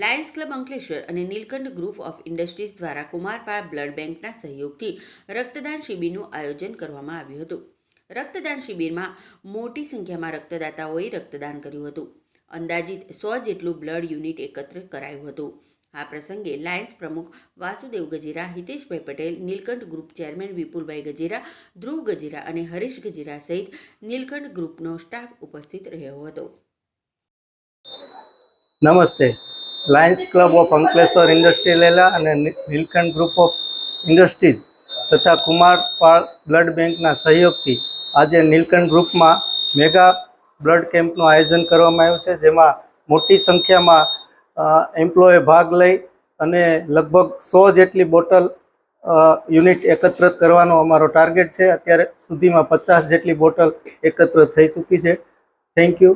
Lions club Ankleshwar અને Nilkanth group of industries દ્વારા Kumarpal blood બેંકના સહયોગથી રક્તદાન શિબિરનું આયોજન કરવામાં આવ્યું હતું. રક્તદાન શિબિરમાં મોટી સંખ્યામાં રક્તદાતાઓએ રક્તદાન કર્યું હતું. અંદાજિત સો જેટલું બ્લડ યુનિટ એકત્ર કરાયું હતું. આ પ્રસંગે લાયન્સ પ્રમુખ વાસુદેવ ગજેરા, હિતેશભાઈ પટેલ, નીલકંઠ ગ્રુપ ચેરમેન વિપુલભાઈ ગજેરા, ધ્રુવ ગજેરા અને હરીશ ગજેરા સહિત નીલકંઠ ગ્રુપનો સ્ટાફ ઉપસ્થિત રહ્યો હતો. નમસ્તે. Lions club of Ankleshwar industry લેલા અને નીલકંઠ ગ્રુપ ઓફ ઇન્ડસ્ટ્રીઝ તથા કુમારપાળ બ્લડ બેંકના સહયોગથી આજે નીલકંઠ ગ્રુપમાં મેગા બ્લડ કેમ્પનું આયોજન કરવામાં આવ્યું છે, જેમાં મોટી સંખ્યામાં એમ્પ્લોયે ભાગ લઈ અને લગભગ સો જેટલી બોટલ યુનિટ એકત્રિત કરવાનો અમારો ટાર્ગેટ છે. અત્યારે સુધીમાં પચાસ જેટલી બોટલ એકત્ર થઈ ચૂકી છે. Thank you